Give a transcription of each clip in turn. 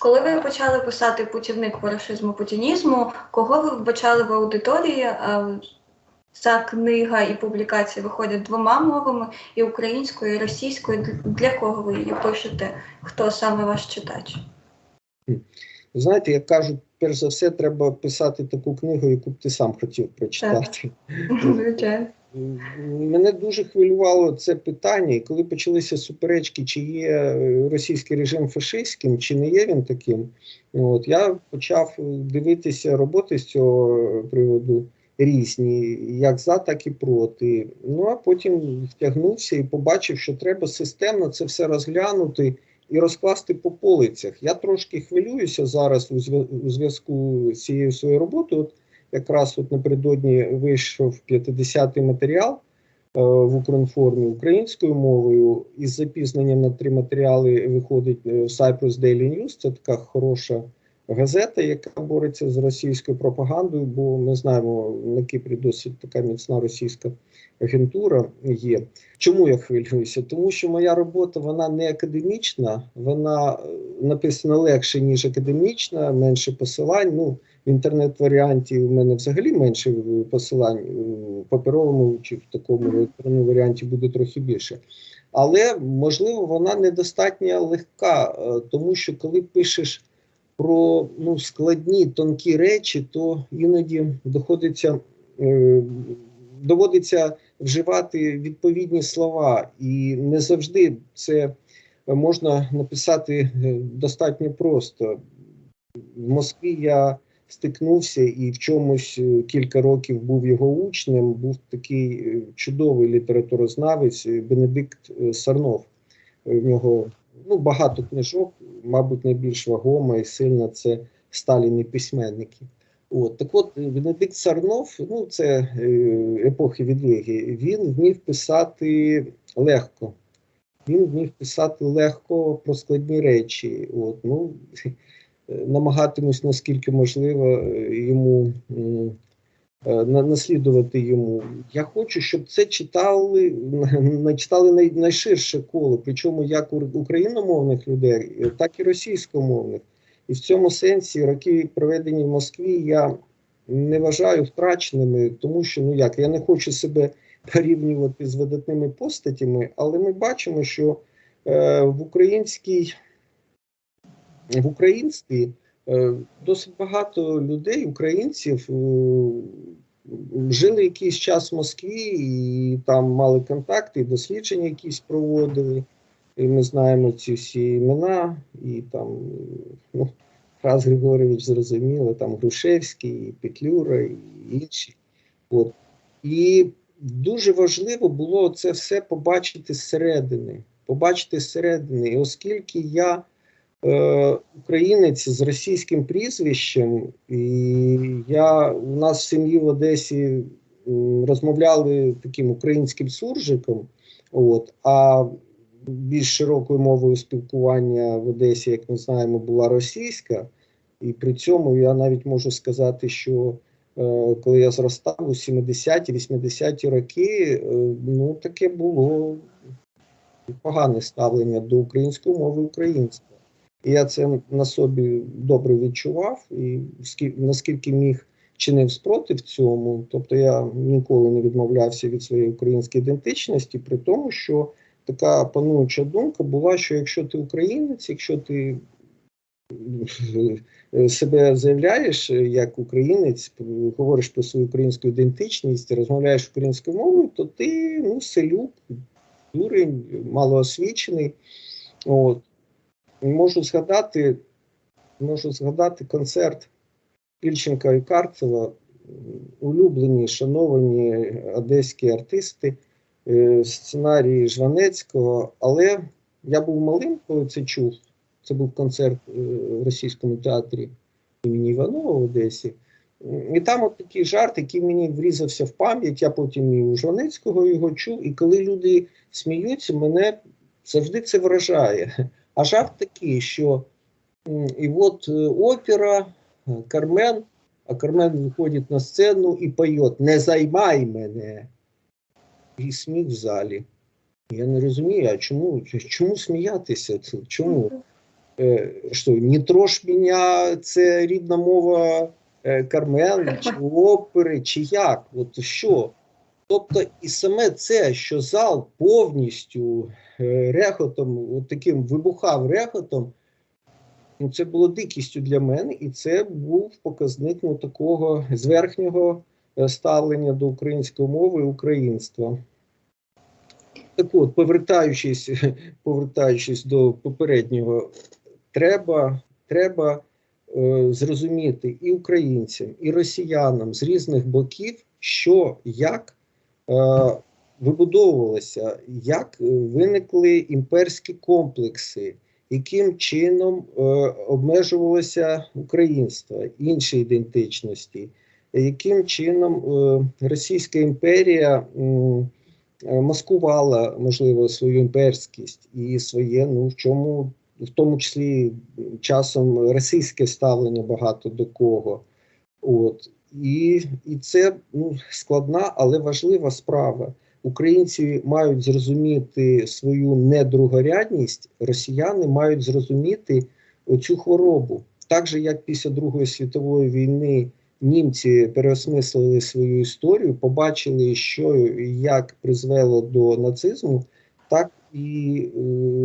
Коли ви почали писати путівник фашизму путінізму, кого ви вбачали в аудиторії? Ця книга і публікації виходять двома мовами: і українською, і російською. Для кого ви її пишете? Хто саме ваш читач? Знаєте, як кажуть, перш за все, треба писати таку книгу, яку б ти сам хотів прочитати. Звичайно. Мене дуже хвилювало це питання, і коли почалися суперечки, чи є е, російський режим фашистським, чи не є він таким. От я почав дивитися роботи з цього приводу різні, як за, так і проти. Ну а потім втягнувся і побачив, що треба системно це все розглянути і розкласти по полицях. Я трошки хвилююся зараз у зв'язку з цією своєю роботою. От якраз от напередодні вийшов 50-й матеріал е, в Укрінформі українською мовою. Із запізненням на три матеріали виходить е, Cyprus Daily News. Це така хороша газета, яка бореться з російською пропагандою, бо ми знаємо, на Кіпрі досить така міцна російська агентура є. Чому я хвилююся? Тому що моя робота вона не академічна, вона е, написана легше, ніж академічна, менше посилань. Ну, в інтернет-варіанті у мене взагалі менше е, посилань, у паперовому чи в такому електронному варіанті буде трохи більше. Але можливо вона недостатньо легка, е, тому що коли пишеш про ну, складні тонкі речі, то іноді доходиться, доводиться вживати відповідні слова, і не завжди це можна написати е, достатньо просто. В Москві я стикнувся і в чомусь е, кілька років був його учнем. Був такий е, чудовий літературознавець Бенедикт Сарнов. В нього ну, багато книжок, мабуть, найбільш вагома і сильна це Сталіни письменники. От так от е, Бенедикт Сарнов, ну це е, епохи відлиги, він вмів писати легко. Він вмів писати легко про складні речі. От, ну, е, намагатимусь наскільки можливо йому наслідувати йому. Я хочу, щоб це читали, читали най, найширше коло, причому як україномовних людей, е, так і російськомовних. І в цьому сенсі роки, проведені в Москві, я не вважаю втраченими, тому що ну як я не хочу себе порівнювати з видатними постатями, але ми бачимо, що е, в українській в українстві е, досить багато людей, українців, е, жили якийсь час в Москві і там мали контакти, і дослідження якісь проводили. І ми знаємо ці всі імена, і там ну, Фраз Григорович зрозуміло, там Грушевський, і Петлюра і інші. От. І дуже важливо було це все побачити зсередини. Побачити зсередини. І оскільки я українець з російським прізвищем, і я у нас в сім'ї в Одесі розмовляли таким українським суржиком, от, а більш широкою мовою спілкування в Одесі, як ми знаємо, була російська. І при цьому я навіть можу сказати, що е, коли я зростав у 70-ті, 80-ті роки, е, ну таке було погане ставлення до української мови українська. Я це на собі добре відчував, і наскільки міг чинив спротив цьому. Тобто я ніколи не відмовлявся від своєї української ідентичності, при тому, що така пануюча думка була, що якщо ти українець, якщо ти е, себе заявляєш як українець, говориш про свою українську ідентичність, розмовляєш українською мовою, то ти ну, селюк, дурень, малоосвічений. От. Можу згадати, можу згадати концерт Ільченка і Карцева, улюблені, шановані одеські артисти, е, сценарії Жванецького, але я був малим, коли це чув. Це був концерт е, в російському театрі імені Іванова в Одесі. І там от такий жарт, який мені врізався в пам'ять. Я потім і у Жванецького його чув. І коли люди сміються, мене завжди це вражає. А жарт такий, що і от е, опера, е, Кармен, а Кармен виходить на сцену і поє Не займай мене. І сміх в залі. Я не розумію, а чому, чому сміятися? Чому? е, що Нітрош мене це рідна мова е, Кармен, чи опери, чи як? От що? Тобто, і саме це, що зал повністю е, рехотом, от таким вибухав рехотом, ну це було дикістю для мене, і це був показник ну, такого зверхнього е, ставлення до української мови і українства. Так от, повертаючись, повертаючись до попереднього, треба, треба е, зрозуміти і українцям, і росіянам з різних боків, що як е, вибудовувалося, як виникли імперські комплекси, яким чином е, обмежувалося українство, інші ідентичності, яким чином е, Російська імперія. маскувала можливо свою імперськість і своє, ну в чому в тому числі часом російське ставлення багато до кого. От і, і це ну, складна, але важлива справа. Українці мають зрозуміти свою недругорядність, росіяни мають зрозуміти оцю хворобу. Так же, як після Другої світової війни німці переосмислили свою історію, побачили, що як призвело до нацизму, так і е,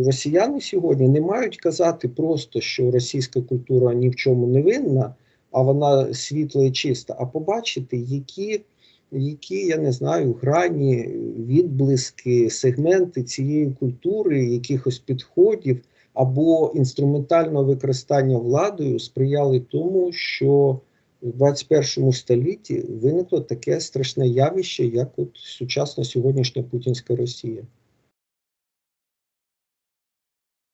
росіяни сьогодні не мають казати просто, що російська культура ні в чому не винна, а вона світла і чиста, а побачити, які, які я не знаю, грані, відблиски, сегменти цієї культури, якихось підходів або інструментального використання владою сприяли тому, що в 21 столітті виникло таке страшне явище, як от сучасна сьогоднішня путінська Росія.